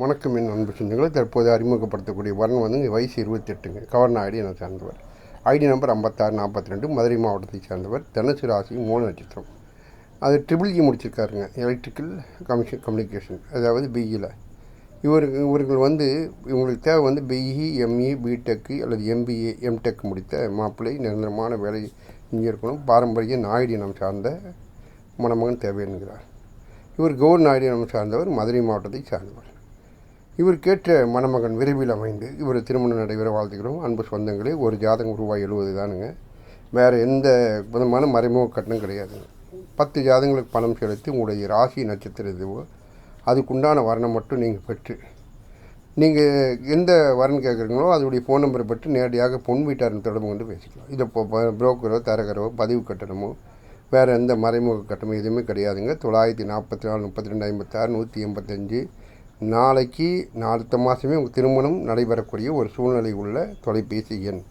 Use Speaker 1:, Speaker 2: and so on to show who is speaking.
Speaker 1: வணக்கம் என் அன்பு சொந்தங்களை. தற்போது அறிமுகப்படுத்தக்கூடிய வரன் வந்து இங்கே வயசு இருபத்தெட்டுங்க. கவர்ன ஐடி என சார்ந்தவர். ஐடி நம்பர் ஐம்பத்தாறு நாற்பத்தி ரெண்டு மதுரை மாவட்டத்தை சார்ந்தவர். தனுசு ராசி மூணு நட்சத்திரம். அது ட்ரிபிள் இ e முடிச்சிருக்காருங்க. எலக்ட்ரிக்கல் கமிஷன் கம்யூனிகேஷன் அதாவது பிஇயில் இவர் இவர்கள் வந்து இவங்களுக்கு தேவை வந்து பிஇ எம்இ பிடெக்கு அல்லது எம்பிஏ எம்டெக் முடித்த மாப்பிள்ளை நிரந்தரமான வேலை இங்கே இருக்கணும் பாரம்பரிய நாயுடி இனம் சார்ந்த மணமகன் தேவை என்கிறார். இவர் கவுர் நாயுடு இனம் சார்ந்தவர் மதுரை மாவட்டத்தை சார்ந்தவர். இவர் கேட்ட மணமகன் விரைவில் அமைந்து இவர் திருமணம் நடைபெற வாழ்த்துக்கிறோம் அன்பு சொந்தங்களே ஒரு ஜாதகம் ரூபாய் எழுபது தானுங்க. வேறு எந்த விதமான மறைமுக கட்டணம் கிடையாதுங்க பத்து ஜாதகங்களுக்கு பணம் செலுத்தி உங்களுடைய ராசி நட்சத்திர இதுவோ அதுக்குண்டான வர்ணம் மட்டும் நீங்கள் பெற்று நீங்கள் எந்த வரன் கேட்குறீங்களோ அதோடைய ஃபோன் நம்பரை பெற்று நேரடியாக பொன் வீட்டாரின் தொடர்பு கொண்டு பேசிக்கலாம். இதை இப்போ புரோக்கரோ தரகரோ பதிவு கட்டணமோ வேறு எந்த மறைமுக கட்டணமோ எதுவுமே கிடையாதுங்க. தொள்ளாயிரத்தி நாற்பத்தி நாலு முப்பத்தி ரெண்டு ஐம்பத்தாறு நூற்றி எண்பத்தஞ்சு நாளைக்கு அடுத்த மாதமே உங்கள் திருமணம் நடைபெறக்கூடிய ஒரு சூழ்நிலை உள்ள தொலைபேசி எண்.